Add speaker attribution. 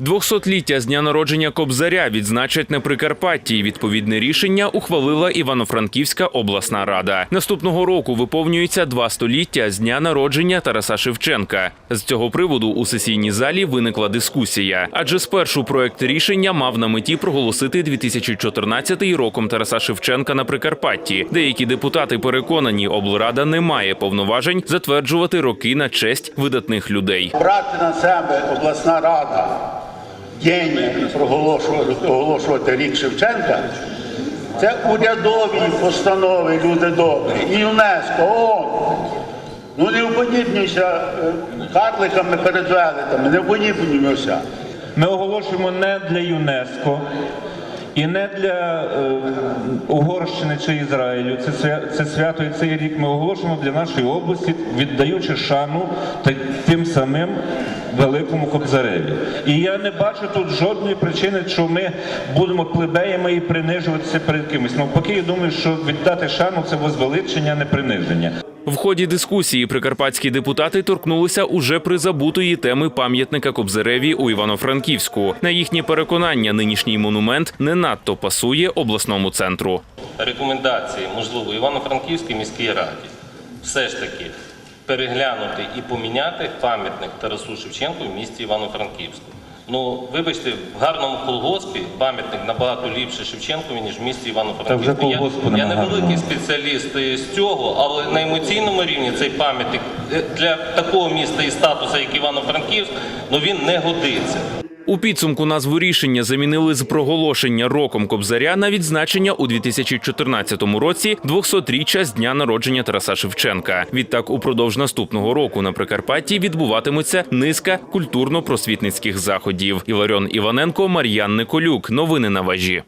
Speaker 1: 200-ліття з дня народження Кобзаря відзначать на Прикарпатті. Відповідне рішення ухвалила Івано-Франківська обласна рада. Наступного року виповнюється два століття з дня народження Тараса Шевченка. З цього приводу у сесійній залі виникла дискусія, адже спершу проект рішення мав на меті проголосити 2014 роком Тараса Шевченка на Прикарпатті. Деякі депутати переконані, облрада не має повноважень затверджувати роки на честь видатних людей.
Speaker 2: брати на себе обласна рада день проголошувати, оголошувати рік Шевченка, це урядові постанови, люди добрі, і ЮНЕСКО, ООН. Ну не уподібнюйся е, карликами перед велетами, не уподібнюйся.
Speaker 3: Ми оголошуємо не для ЮНЕСКо і не для е, Угорщини чи Ізраїлю. Це, свя- свято і цей рік ми оголошуємо для нашої області, віддаючи шану та тим самим великому Кобзареві. І я не бачу тут жодної причини, що ми будемо плебеями і принижуватися перед кимось. Навпаки, я думаю, що віддати шану це возвеличення, не приниження.
Speaker 1: В ході дискусії прикарпатські депутати торкнулися уже призабутої теми пам'ятника Кобзареві у Івано-Франківську. На їхнє переконання, нинішній монумент не надто пасує обласному центру.
Speaker 4: рекомендації, можливо, Івано-Франківській міській раді все ж таки переглянути і поміняти пам'ятник Тарасу Шевченку в місті Івано-Франківську. Ну, вибачте, в гарному колгоспі пам'ятник набагато ліпше Шевченкові, ніж в місті Івано-Франківську. Я, я не великий
Speaker 3: гарного.
Speaker 4: спеціаліст з цього, але на емоційному рівні цей пам'ятник е, для такого міста і статусу, як Івано-Франківськ, ну він не годиться.
Speaker 1: У підсумку назву рішення замінили з проголошення роком Кобзаря на відзначення у 2014 році 200-річчя з дня народження Тараса Шевченка. Відтак, упродовж наступного року на Прикарпатті відбуватиметься низка культурно-просвітницьких заходів. Іларіон Іваненко, Мар'ян Николюк. Новини на важі.